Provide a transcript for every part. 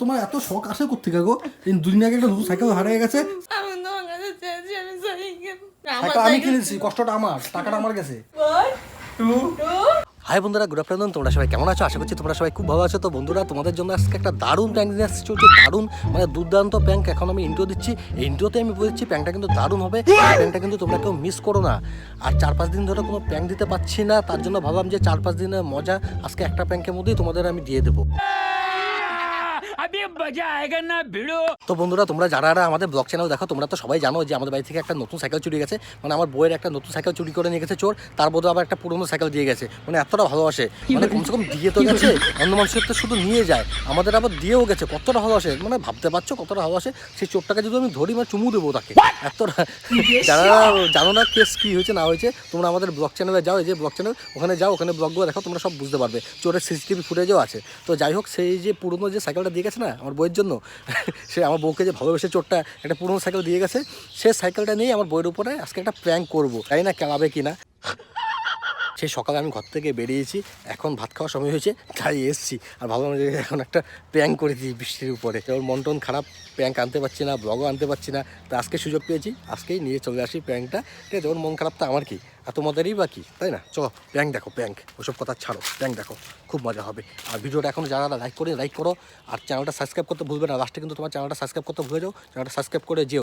তোমার এত শখ আসে কোথেকে গো? দুদিন আগে একটা নতুন সাইকেল হারিয়ে গেছে। আমি সাইকেল কিনেছি কষ্টটা আমার টাকাটা আমার কাছে হাই বন্ধুরা গুড আফটারনুন তোমরা সবাই কেমন আছো? আশা করছি তোমরা সবাই খুব ভালো আছো। তো বন্ধুরা তোমাদের জন্য আজকে একটা দারুণ প্যাঙ্ক নিয়ে আসছি চলছে দারুণ মানে দুর্দান্ত প্যাঙ্ক এখন আমি ইন্ট্রো দিচ্ছি। এই ইন্ট্রোতে আমি বলেছি প্যাঙ্কটা কিন্তু দারুণ হবে। প্যাঙ্কটা কিন্তু তোমরা কেউ মিস করো না। আর চার পাঁচ দিন ধরে কোনো প্যাঙ্ক দিতে পারছি না। তার জন্য ভাবলাম যে চার পাঁচ দিনের মজা আজকে একটা প্যাঙ্কের মধ্যেই তোমাদের আমি দিয়ে দেবো। अभी मजा आएगा ना भिड़ो তো বন্ধুরা তোমরা যারা যারা আমাদের ব্লগ চ্যানেল দেখো তোমরা তো সবাই জানো যে আমাদের বাড়ি থেকে একটা নতুন সাইকেল চুরি গেছে মানে আমার বইয়ের একটা নতুন সাইকেল চুরি করে নিয়ে গেছে চোর তার বদলে আবার একটা পুরনো সাইকেল দিয়ে গেছে মানে এতটা ভালোবাসে মানে কমসে কম দিয়ে তো গেছে অন্য মানুষের তো শুধু নিয়ে যায় আমাদের আবার দিয়েও গেছে কতটা ভালোবাসে মানে ভাবতে পারছো কতটা ভালোবাসে সেই চোরটাকে যদি আমি ধরি মানে চুমু দেবো তাকে এতটা যারা জানো না কেস কী হয়েছে না হয়েছে তোমরা আমাদের ব্লগ চ্যানেলে যাও এই যে ব্লগ চ্যানেল ওখানে যাও ওখানে ব্লগগুলো দেখো তোমরা সব বুঝতে পারবে চোরের সিসিটিভি ফুটেজও আছে তো যাই হোক সেই যে পুরনো যে সাইকেলটা দিয়ে গেছে না আমার বইয়ের জন্য? সে আমার বউকে যে ভালোবেসে চোরটা একটা পুরনো সাইকেল দিয়ে গেছে, সে সাইকেলটা নিয়ে আমার বইয়ের উপরে আজকে একটা প্র্যাঙ্ক করব। তাই না কেলাবে কি না সেই সকালে আমি ঘর থেকে বেরিয়েছি এখন ভাত খাওয়ার সময় হয়েছে তাই এসছি। আর ভাবলাম যে এখন একটা প্র্যাঙ্ক করে দিই বৃষ্টির উপরে। ওর মন টন খারাপ প্র্যাঙ্ক আনতে পারছি না ব্লগও আনতে পারছি না তো আজকে সুযোগ পেয়েছি আজকেই নিয়ে চলে আসি প্র্যাঙ্কটা ঠিক আছে ওর মন তো আমার কি? আর তোমাদেরই বা কি? তাই না? চলো প্র্যাঙ্ক দেখো প্র্যাঙ্ক ওসব কথা ছাড়ো প্র্যাঙ্ক দেখো খুব মজা হবে। আর ভিডিওটা এখন যারা লাইক করে লাইক করো আর চ্যানেলটা সাবস্ক্রাইব করতে ভুলবে না লাস্টে কিন্তু তোমার চ্যানেলটা সাবস্ক্রাইব করতে ভুলে যাও চ্যানেলটা সাবস্ক্রাইব করে যেও।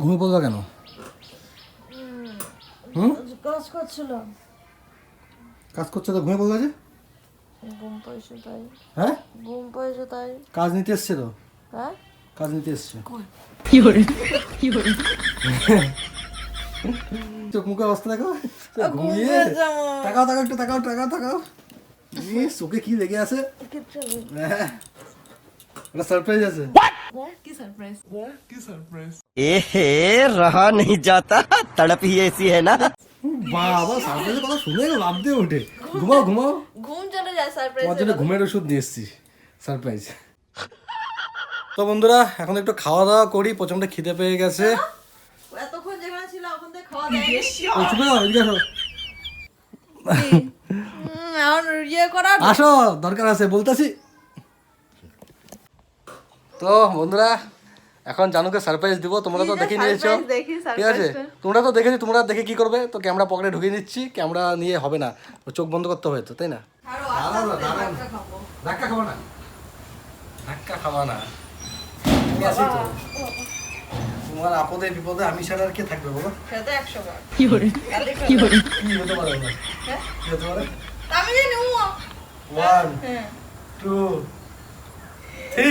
ঘুমিয়ে পড়ল কেন? কাজ করছিলাম। কাজ করছে তো ঘুমিয়ে পড়ল যে? ঘুম পাইছো তাই। হ্যাঁ? ঘুম পাইছো তাই। কাজ নিতে এসছে তো? হ্যাঁ? কাজ নিতে এসছে। কি করে কি করে চোখ মুখে অবস্থা দেখো। ঘুমিয়ে। তাকাও তাকাও একটু তাকাও তাকাও তাকাও। চোখে কি লেগে আছে? হ্যাঁ। একটা সারপ্রাইজ আছে। কি এ হে রহা নেই যাতা তড়প হি এসি হে না। বাবা সারপ্রাইজের কথা শুনে লাভ দিয়ে ওঠে। ঘুমাও ঘুমাও। ঘুম চলে যায় সারপ্রাইজ ঘুমের ওষুধ নিয়ে সারপ্রাইজ তো বন্ধুরা এখন একটু খাওয়া দাওয়া করি প্রচণ্ড খিদে পেয়ে গেছে। আসো দরকার আছে বলতেছি। তো বন্ধুরা এখন জানুকে সারপ্রাইজ দিব তোমরা তো দেখে নিয়েছো। ঠিক আছে? তোমরা তো দেখেছি তোমরা দেখে কি করবে? তো ক্যামেরা পকেটে ঢুকিয়ে নিচ্ছি ক্যামেরা নিয়ে হবে না। চোখ বন্ধ করতে হবে তো তাই না? ধাক্কা খাব। তোমার আপদে বিপদে আমি ছাড়া আর কে থাকবে বলো? কি করে কি করে কি হতে পারে কি হতে পারে? আমি ওয়ান টু থ্রি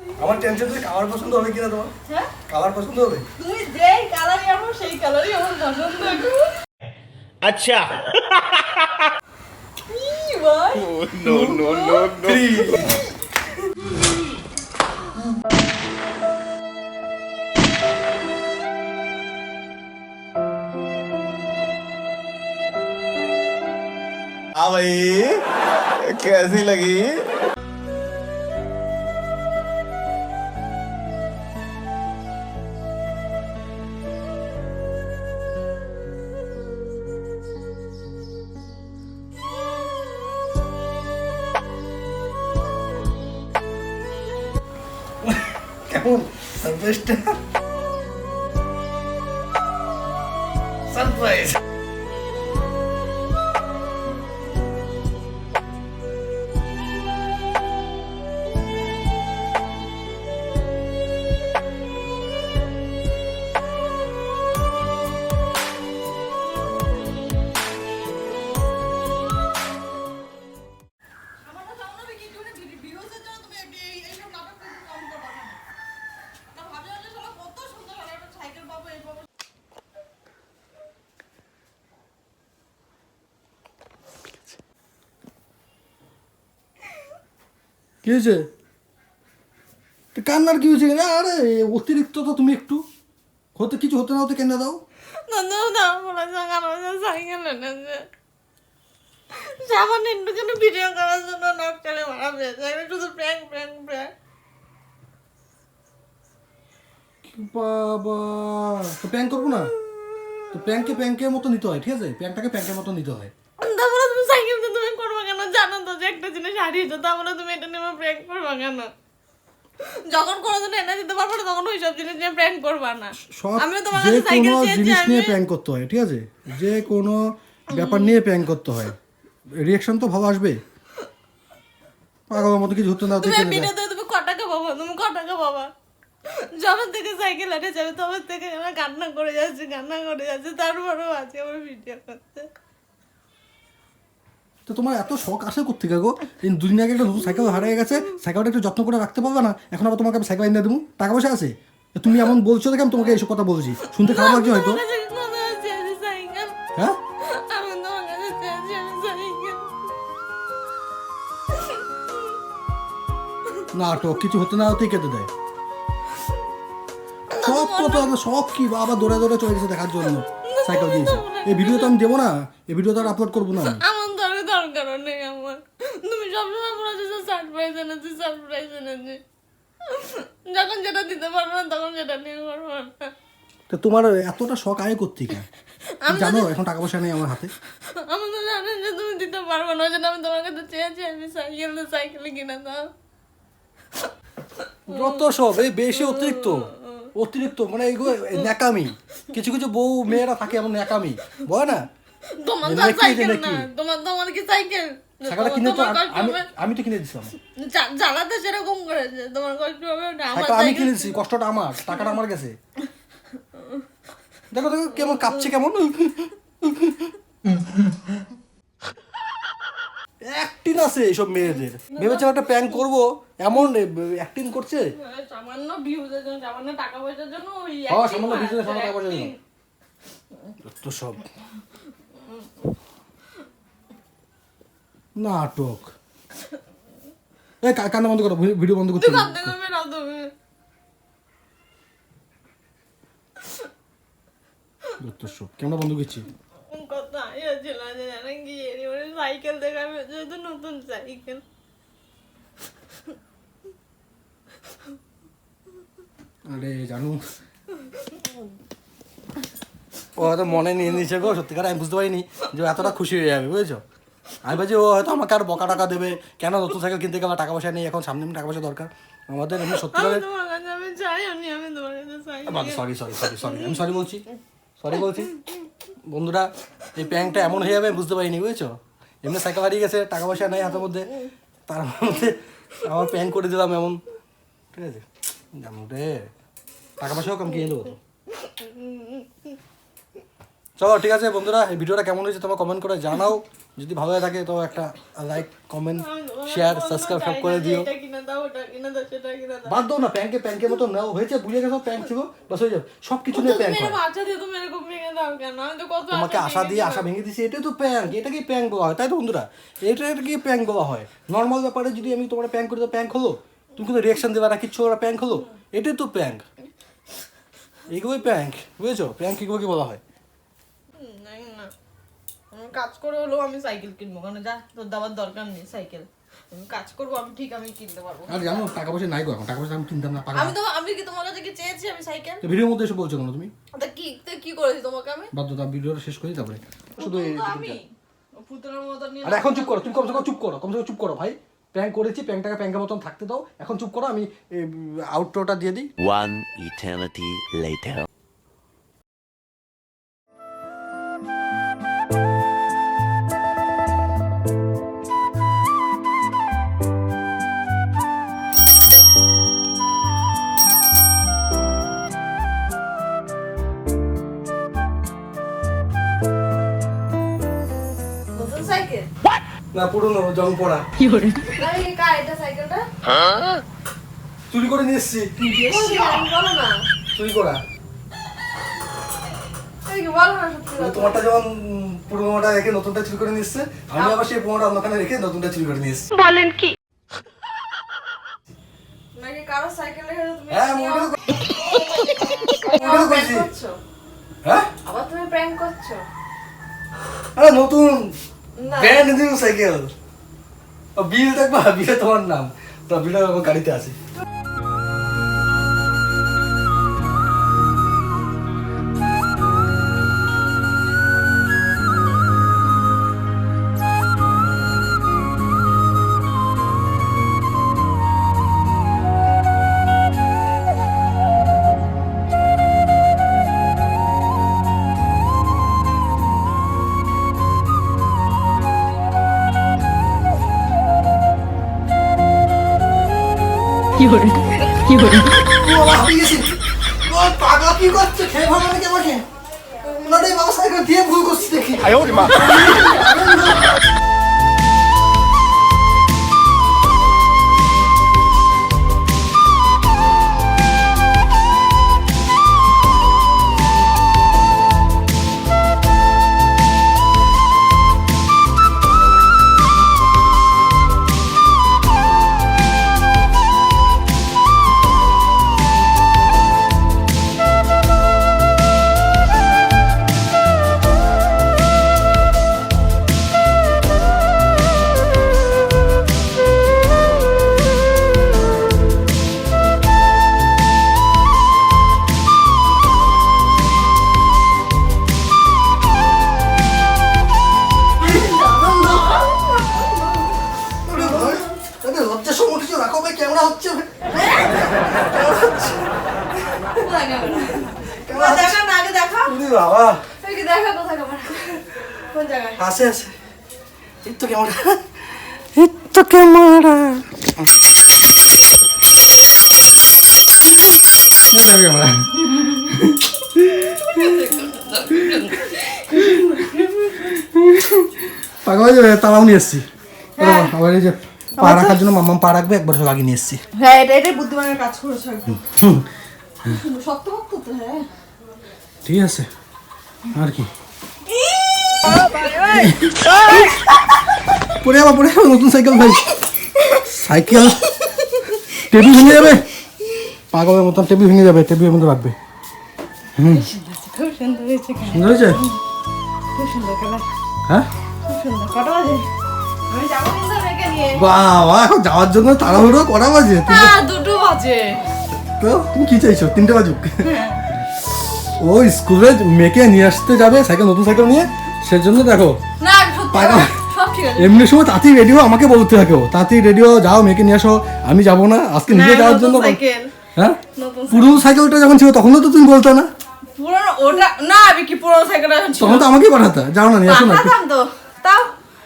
আমার টেনশন তুই কালার পছন্দ হবে কিনা তোমার হ্যাঁ কালার পছন্দ হবে তুমি যেই কালারই আনো সেই কালারই আমার পছন্দ গো अच्छा কি ভাই থ্রি हाँ भाई कैसी लगी someplace. কি হয়েছে? তো কান্নার কি হয়েছে না আরে অতিরিক্ত তো তুমি একটু। হতে কিছু হতে না হতে কেন দাও। সামান্য একটুখানি ভিডিও করার জন্য নক করে মারা পেয়েছে আমি শুধু প্র্যাঙ্ক প্র্যাঙ্ক প্র্যাঙ্ক বাবা! তো প্যাং করব না? তো প্যাংকে প্যাংকের মতো নিতে হয় ঠিক আছে? প্যাংটাকে প্যাংকের মতো নিতে হয় তারপরে তুমি সাইকেল দিয়ে তুমি করবা কেন জানো তো যে একটা জিনিস হারিয়েছো তারপরে তুমি এটা নিয়ে প্র্যাঙ্ক করবা কেন? যখন কোনোদিন এনে দিতে পারব না তখন ওইসব জিনিস নিয়ে প্র্যাঙ্ক করবা না। সব আমি তোমার যে কাছে সাইকেল কোনো চেয়েছি জিনিস আমি নিয়ে প্যাং করতে হয় ঠিক আছে? যে কোনো ব্যাপার নিয়ে প্যাং করতে হয়। রিয়াকশন তো ভালো আসবে পাগলের মতো কিছু হতে না তুমি কেন দেয় ভিডিওতে তুমি ক টাকা পাবা তুমি ক টাকা পাবা যখন থেকে সাইকেল হাটে যাবে তখন থেকে আমার কান্না করে যাচ্ছে কান্না করে যাচ্ছে তারপরেও আছে আমার ভিডিও করতে। তো তোমার এত শখ আসে কোথেকে গো? এই দুদিন আগে একটা নতুন সাইকেল হারিয়ে গেছে সাইকেলটা একটু যত্ন করে রাখতে পারবে না? এখন আবার তোমাকে আমি সাইকেল এনে দেবো। টাকা পয়সা আছে? তুমি এমন বলছো দেখে আমি তোমাকে এইসব কথা বলছি। শুনতে খারাপ লাগছে হয়তো। হ্যাঁ? নাটক, কিছু হতে না হতেই কেটে দেয়। সব তো তো সব কি আবার দৌড়ে দৌড়ে চলে গেছে দেখার জন্য। সাইকেল দিয়েছে। এই ভিডিও তো আমি দেবো না। এই ভিডিও তো আর আপলোড করব না আমি আমার দরকার দরকারও নেই আমার তুমি সবসময় বলেছ যে সারপ্রাইজ এনেছি সারপ্রাইজ এনেছি। যখন যেটা দিতে পারব না তখন সেটা নিয়ে করব না। তো তোমার এতটা শখ আয় করতে কেন জানো এখন টাকা পয়সা নেই আমার হাতে। আমি তো জানেন যে তুমি দিতে পারব না ওই আমি তোমার কাছে চেয়েছি আমি সাইকেল সাইকেলে কিনে দাও। যত সব এই বেশি অতিরিক্ত। অতিরিক্ত মানে এইগুলো ন্যাকামি। কিছু কিছু বউ মেয়েরা থাকে এমন ন্যাকামি। বলে না? তোমার তো সাইকেল না তোমার তোমার কি সাইকেল? সাইকেলটা কিনে তো আমি- আমি তো কিনে দিছিলাম। চা- সেরকম করেছে তোমার কষ্ট হবে না আমার আমি কিনে দিছি কষ্টটা আমার টাকাটা আমার কাছে দেখো দেখো কেমন কাঁপছে কেমন? অ্যাক্টিং আছে এইসব মেয়েদের। ভেবেছিলাম একটা প্যাং করব এমন অ্যাক্টিং করছে। সামান্য ভিউজের জন্য সামান্য টাকা পয়সার জন্য ওই হ্যাঁ সামান্য বিজনেস সামান্য টাকা পয়সা acting। তো সব। নাটক। এই কান্না বন্ধ করো ভিডিও বন্ধ করতে তুই কাঁদতে করবে না তুমি। তো সব ক্যামেরা বন্ধ করছি। কত হাসিয়েছিল যে জানেন কি? সাইকেল দেখা হয়েছে নতুন সাইকেল। আরে জানু। ও হয়তো মনে নিয়ে নিয়েছে গো সত্যিকার আমি বুঝতে পারিনি যে ও এতটা খুশি হয়ে যাবে বুঝেছ? আমি ভাবছি ও হয়তো আমাকে আর বকা টাকা দেবে। কেন নতুন সাইকেল কিনতে গেলে টাকা পয়সা নেই এখন সামনে টাকা পয়সা দরকার। আমাদের এমনি কাছে cycle sorry sorry sorry sorry আমি সরি বলছি। সরি বলছি। বন্ধুরা এই প্যাংটা এমন হয়ে যাবে বুঝতে পারিনি বুঝেছ? এমনি সাইকেল হারিয়ে গেছে টাকা পয়সা নেই হাতের মধ্যে। তার মধ্যে আমার প্যাং করে দিলাম এমন। ঠিক আছে? রে টাকা পয়সাও কম কিনে দেবো তো। চলো, ঠিক আছে বন্ধুরা, এই ভিডিওটা কেমন হয়েছে তোমরা কমেন্ট করে জানাও। যদি ভালো লাগে তো একটা লাইক কমেন্ট শেয়ার সাবস্ক্রাইব সব করে দিও। বাদ দাও না প্যাঙ্কে প্যাঙ্কের মতো নাও, হয়েছে বুঝে গেছো প্যাঙ্ক ছিল, বাস হয়ে যাবে। সব কিছু নিয়ে প্যাঙ্ক তোমাকে আশা দিয়ে আশা ভেঙে দিছি এটাই তো প্যাঙ্ক এটাকে প্যাঙ্ক বলা হয়। তাই তো বন্ধুরা, এটা, এটাকে প্যাঙ্ক বলা হয়। নর্মাল ব্যাপারে যদি আমি তোমার প্যাঙ্ক করি, তো প্যাঙ্ক হলো? তুমি কোনো রিয়াকশন দেবে না, কিচ্ছু ওরা প্যাঙ্ক হলো? এটাই তো প্যাঙ্ক এগুলোই প্যাঙ্ক বুঝেছ? প্যাঙ্ক এগুলোকে বলা হয়। কাজ করে হলেও আমি সাইকেল কিনবো কারণ যা তোর দেওয়ার দরকার নেই সাইকেল। আমি কাজ করব আমি ঠিক আমি কিনতে পারব। আর জানো টাকা পয়সা নাই গো এখন টাকা পয়সা আমি কিনতাম না আমি তো আমি কি তোমার কাছে কি চেয়েছি আমি সাইকেল? তো ভিডিওর মধ্যে এসে বলছো কেন তুমি? তা কি তা কি করেছি তোমাকে আমি? বাদ দাও ভিডিওটা শেষ করি তারপরে। শুধু আমি। পুতুলের মতো নিয়ে আর এখন চুপ করো তুমি কমসে কম চুপ করো কমসে কম চুপ করো ভাই। প্যাঙ্ক করেছি প্যাঙ্কটাকে প্যাঙ্কের মতন থাকতে দাও। এখন চুপ করো আমি আউটরোটা দিয়ে দিই। One eternity later. চুরি করে নিয়ে এসছি। চুরি করা। এই কি বলো না সত্যি কথা। তোমারটা যেমন পুরোনোটা রেখে নতুনটা চুরি করে নিয়ে এসছে আমি আবার সেই পুরোনোটা অন্যখানে রেখে নতুনটা চুরি করে নিয়ে এসছি। বলেন কি? কারও সাইকেলে হেঁটে তুমি হ্যাঁ হ্যাঁ? আবার তুমি প্র্যাঙ্ক করছ। আরে নতুন। ব্র্যান্ড নিউ সাইকেল বিল দেখবা বিলে তোমার নাম। তো বিলে আমার গাড়িতে আছে। Fiore, কি ও পাগলা কি করছে? খেয়ে ভালো নাকি আমাকে? না রে বাবা সাইকেল দিয়ে ভুল করছে দেখি। আছে আছে। এই তো ক্যামেরা এই তো ক্যামেরা পাগল হয়ে যাবে তারাও নিয়ে এসছি। আবার এই যে পা রাখার জন্য মাম্মাম পা রাখবে একবার সব আগে নিয়ে এসছি। হ্যাঁ এটা এটাই বুদ্ধিমানের কাজ করেছ। একদম শক্ত তো হ্যাঁ। ঠিক আছে। আর কি? পড়ে যাবা পড়ে যাবা নতুন সাইকেল ভাই। সাইকেল টেবিল ভেঙে যাবে? পাগলের মতন টেবিল ভেঙে যাবে টেবিলের মধ্যে রাখবে। খুব সুন্দর হয়েছে? হ্যাঁ? বাবা এখন যাওয়ার জন্য তাড়াহুড়ো করা বাজে? হ্যাঁ দুটো বাজে। তো তুমি কি চাইছো? তিনটে বাজুক। ও স্কুলে মেয়েকে নিয়ে আসতে যাবে সাইকেল নতুন সাইকেল নিয়ে? সেজন্য দেখো না সত্যি পাগল। সব ঠিক আছে। এমনি সময় তাড়াতাড়ি রেডিও আমাকে বলতে থাকো তাড়াতাড়ি রেডিও যাও মেয়েকে নিয়ে আসো আমি যাব না আজকে নিজে যাওয়ার জন্য হ্যাঁ? পুরনো সাইকেলটা যখন ছিল তখনও তো তুমি বলতো না? ওটা না আমি কি পুরনো সাইকেল তখন তো আমাকেই পাঠাতে যাও না নিয়ে আসো না। তো। তাও?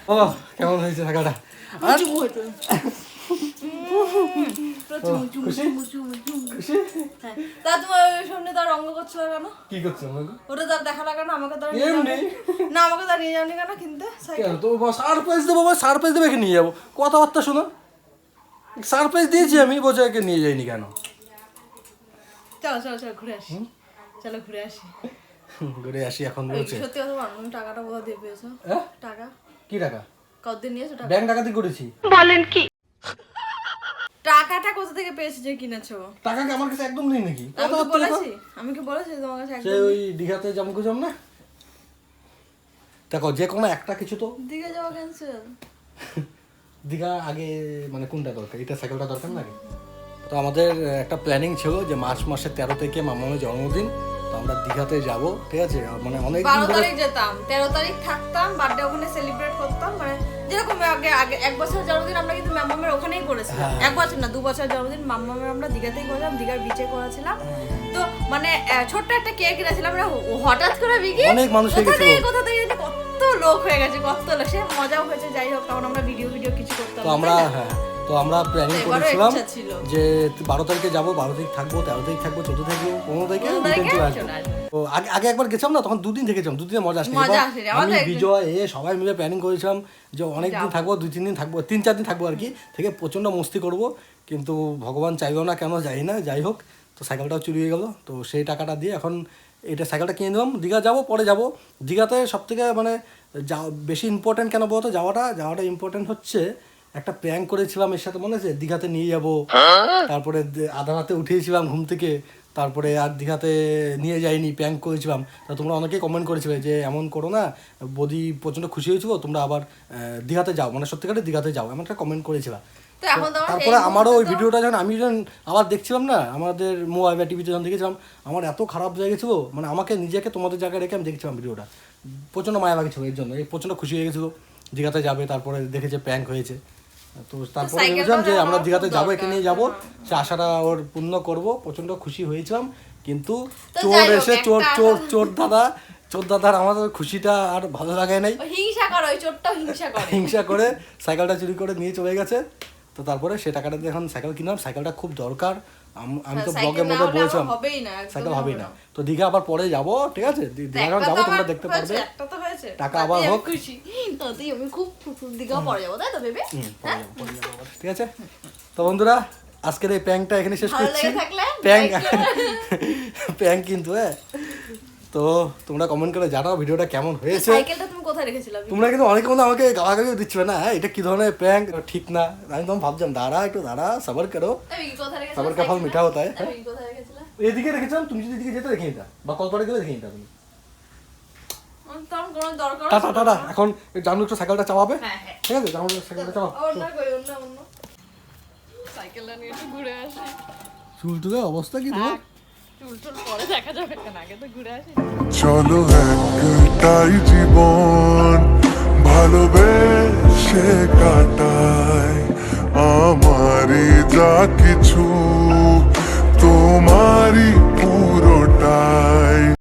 ও কেমন হয়েছে থাকাটা হ্যাঁ। তা তোমার সামনে তার করছিল কেন? কি করছ ওটা তার দেখা লাগে না আমাকে তার। না আমাকে তার নিয়ে যাওনি কেন কিনতে? কেন? তো সারপ্রাইজ দেবো সারপ্রাইজ দেবে নিয়ে যাব। কথাবার্তা শোনো। সারপ্রাইজ দিয়েছি আমি বোঝা একে নিয়ে যাইনি কেন? চলো চলো চলো ঘুরে আসি। চলো ঘুরে আসি। ঘুরে আসি এখন বলছে। সত্যি কথা টাকাটা দিয়ে পেয়েছ? হ্যাঁ? টাকা? কি টাকা? কতদিন নিয়েছো টাকা? ব্যাংক ডাকাতি করেছি। টাকাটা কোথা থেকে পেয়েছ যে কিনেছো? টাকা কি আমার কাছে একদম নেই নাকি? আমি কি বলেছি? আমি কি বলেছি তোমার কাছে একদম ওই দীঘাতে না? দেখো যে কোনো একটা কিছু তো। দিকে যাওয়া ক্যান্সেল দীঘা আগে মানে কোনটা দরকার? এটা সাইকেলটা দরকার নাকি? তো আমাদের একটা প্ল্যানিং ছিল যে মার্চ মাসের তেরো থেকে মামামের জন্মদিন। তো আমরা দীঘাতে যাব ঠিক আছে? মানে অনেক বারো তারিখ যেতাম। তেরো তারিখ থাকতাম বার্থডে ওখানে সেলিব্রেট করতাম মানে যেরকম আগে আগে এক বছর জন্মদিন আমরা কিন্তু মামামের ওখানেই করেছিলাম। হ্যাঁ। এক বছর না দু বছর জন্মদিন মামামের আমরা দীঘাতেই করেছিলাম দীঘার বিচে করেছিলাম। তো মানে ছোট্ট একটা কেক কিনেছিলাম আমরা হঠাৎ করে বিকি অনেক মানুষ কোথা থেকে কোথা থেকে কত লোক হয়ে গেছে কত লোক। সে মজাও হয়েছে যাই হোক তখন আমরা ভিডিও ভিডিও কিছু করতাম। আমরা হ্যাঁ। তো আমরা প্ল্যানিং করেছিলাম যে বারো তারিখে যাব বারো তারিখ থাকব তেরো তারিখ থাকব চোদ্দ তারিখে পনেরো তারিখে return চলে আসব। তো আগে আগে একবার গেছিলাম না তখন দুদিন থেকেছিলাম দুদিনে মজা আসছে। আসেনি, আমি বিজয় এ সবাই মিলে প্ল্যানিং করেছিলাম যে অনেক দিন থাকব দুই তিন দিন থাকব তিন চার দিন থাকব আর কি থেকে প্রচণ্ড মস্তি করব। কিন্তু ভগবান চাইলো না কেন যাই না যাই হোক। তো সাইকেলটাও চুরি হয়ে গেল। তো সেই টাকাটা দিয়ে এখন এটা সাইকেলটা কিনে দিলাম। দীঘা যাব পরে যাব। দীঘাতে সব থেকে মানে যা বেশি ইম্পর্টেন্ট কেন বলতো? যাওয়াটা যাওয়াটা ইম্পর্টেন্ট হচ্ছে একটা প্র্যাঙ্ক করেছিলাম এর সাথে মনে আছে? দীঘাতে নিয়ে যাব। তারপরে আধা রাতে উঠিয়েছিলাম ঘুম থেকে। তারপরে আর দীঘাতে নিয়ে যাইনি প্র্যাঙ্ক করেছিলাম। তা তোমরা অনেকেই কমেন্ট করেছিলে যে এমন করো না বদি প্রচণ্ড খুশি হয়েছিল তোমরা আবার দীঘাতে যাও। মানে সত্যিকারে দীঘাতে যাও এমন একটা কমেন্ট করেছিলাম। তারপরে আমারও ওই ভিডিওটা যখন আমি যখন আবার দেখছিলাম না আমাদের মোবাইল বা টিভিতে যখন দেখেছিলাম আমার এত খারাপ লেগেছিল মানে আমাকে নিজেকে তোমাদের জায়গায় রেখে আমি দেখছিলাম ভিডিওটা প্রচণ্ড মায়া লাগছিল এর জন্য এই প্রচণ্ড খুশি হয়ে গেছিল দীঘাতে যাবে তারপরে দেখেছে প্র্যাঙ্ক হয়েছে। তো তারপরে বুঝলাম ভেবেছিলাম যে আমরা দীঘাতে যাব একে নিয়ে যাব। সে আশাটা ওর পূর্ণ করব প্রচণ্ড খুশি হয়েছিলাম। কিন্তু চোর এসে চোর চোর চোর দাদা চোর দাদার আমাদের খুশিটা আর ভালো লাগে নাই। হিংসা করে ওই চোরটা হিংসা করে। হিংসা করে সাইকেলটা চুরি করে নিয়ে চলে গেছে। তো তারপরে সে টাকাটা দিয়ে এখন সাইকেল কিনলাম। সাইকেলটা খুব দরকার। আম- আমি তো হ্যাঁ, ব্লগের মধ্যে বলছিলাম। সাইকেল হবেই হবে না। তো দীঘা আবার পরে যাব ঠিক আছে? দীঘা যখন যাব তোমরা দেখতে পারবে। টাকা আবার হোক। তাতেই আমি খুব দিকেও পরে যাব তাই তো আবার। ঠিক আছে? তো বন্ধুরা আজকের এই প্যাংটা এখানে শেষ করছি। প্যাং প্যাঙ্ক কিন্তু হ্যাঁ। তো তোমরা কমেন্ট করে জানাও ভিডিওটা কেমন হয়েছে। কোথায় রেখেছিলে তোমরা কিন্তু অনেকে মধ্যে আমাকে গালাগালিও দিচ্ছিলে না হ্যাঁ, এটা কি ধরনের প্র্যাঙ্ক ঠিক না। আমি তখন ভাবছিলাম দাঁড়া একটু দাঁড়া সবার করো। রেখেছিলাম? সবার কা ফল মিঠা হতা হ্যাঁ? আমি কি কোথায় রেখেছিলাম? এদিকে রেখেছিলাম তুমি যদি এদিকে যেতে রেখে নিতা। বা কলপাড়ে গেলে রেখে নিতা তুমি। টাটা টাটা এখন জানু একটু সাইকেলটা চালাবে? হ্যাঁ, হ্যাঁ। ঠিক আছে জানু সাইকেলটা চালাও। অন্য কই অন্য অন্য সাইকেলটা নিয়ে একটু ঘুরে আসি। চুল টুলের অবস্থা কি তোমার? চুল টুল পরে দেখা যাবে কেন? আগে তো ঘুরে আসি। চলো কাটাই জীবন ভালোবেসে কাটাই। আমারই যা কিছু তোমারই পুরোটাই।